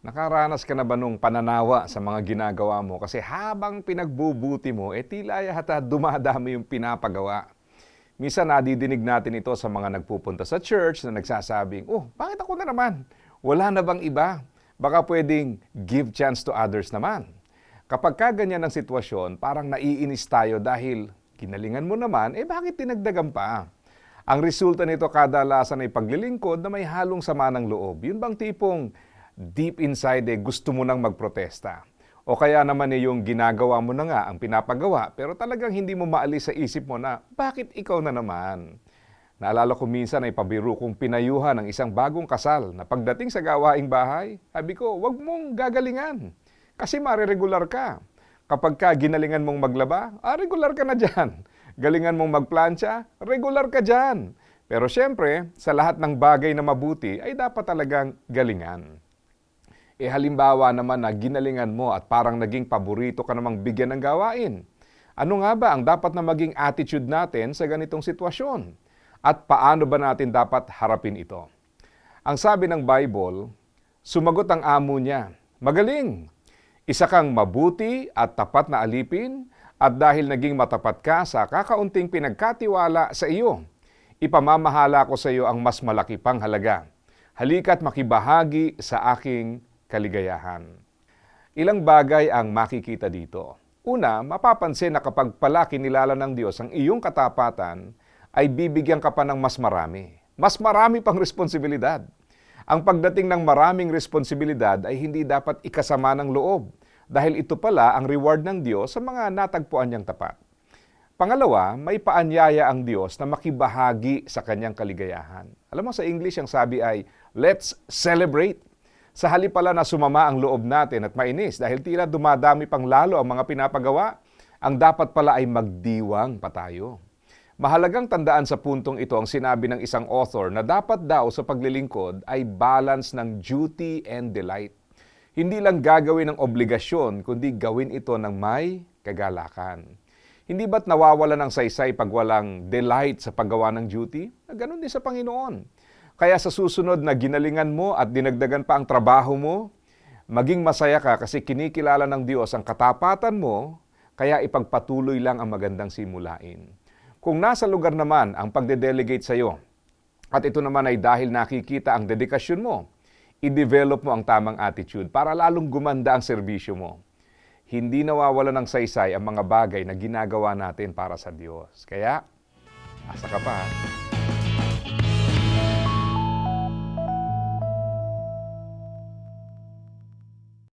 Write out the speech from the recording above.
Nakaranas ka na ba nung pananawa sa mga ginagawa mo? Kasi habang pinagbubuti mo, eh tila yata dumadami yung pinapagawa. Minsan nadidinig natin ito sa mga nagpupunta sa church na nagsasabing, Oh, bakit ako na naman? Wala na bang iba? Baka pwedeng give chance to others naman. Kapag ka ganyan ang sitwasyon, parang naiinis tayo dahil ginalingan mo naman, eh bakit tinagdagan pa? Ang resulta nito kadalasan ay paglilingkod na may halong sama ng loob. Yun bang tipong deep inside eh gusto mo nang magprotesta? O kaya naman eh yung ginagawa mo na nga ang pinapagawa pero talagang hindi mo maalis sa isip mo na bakit ikaw na naman? Naalala ko minsan ay pabiro kong pinayuhan ng isang bagong kasal na pagdating sa gawaing bahay, sabi ko, wag mong gagalingan kasi mariregular ka. Kapag ka ginalingan mong maglaba, ah, regular ka na dyan. Galingan mong magplansya, regular ka dyan. Pero syempre, sa lahat ng bagay na mabuti ay dapat talagang galingan. E halimbawa naman na ginalingan mo at parang naging paborito ka namang bigyan ng gawain. Ano nga ba ang dapat na maging attitude natin sa ganitong sitwasyon? At paano ba natin dapat harapin ito? Ang sabi ng Bible, sumagot ang amo niya, Magaling! Isa kang mabuti at tapat na alipin at dahil naging matapat ka sa kakaunting pinagkatiwala sa iyo, ipamamahala ko sa iyo ang mas malaki pang halaga. Halika't makibahagi sa aking kaligayahan. Ilang bagay ang makikita dito. Una, mapapansin na kapag pala kinilala ng Diyos ang iyong katapatan, ay bibigyan ka pa ng mas marami. Mas marami pang responsibilidad. Ang pagdating ng maraming responsibilidad ay hindi dapat ikasama ng loob dahil ito pala ang reward ng Diyos sa mga natagpuan niyang tapat. Pangalawa, may paanyaya ang Diyos na makibahagi sa kanyang kaligayahan. Alam mo sa English ang sabi ay, let's celebrate. Sa halip pala na sumama ang loob natin at mainis dahil tila dumadami pang lalo ang mga pinapagawa, ang dapat pala ay magdiwang pa tayo. Mahalagang tandaan sa puntong ito ang sinabi ng isang author na dapat daw sa paglilingkod ay balance ng duty and delight. Hindi lang gagawin ng obligasyon, kundi gawin ito ng may kagalakan. Hindi ba't nawawala ng saysay pag walang delight sa paggawa ng duty? Ganon din sa Panginoon. Kaya sa susunod na ginalingan mo at dinagdagan pa ang trabaho mo, maging masaya ka kasi kinikilala ng Diyos ang katapatan mo, kaya ipagpatuloy lang ang magandang simulain. Kung nasa lugar naman ang pagde-delegate sa iyo, at ito naman ay dahil nakikita ang dedikasyon mo, i-develop mo ang tamang attitude para lalong gumanda ang serbisyo mo. Hindi nawawala ng saysay ang mga bagay na ginagawa natin para sa Diyos. Kaya, asa ka pa. ha?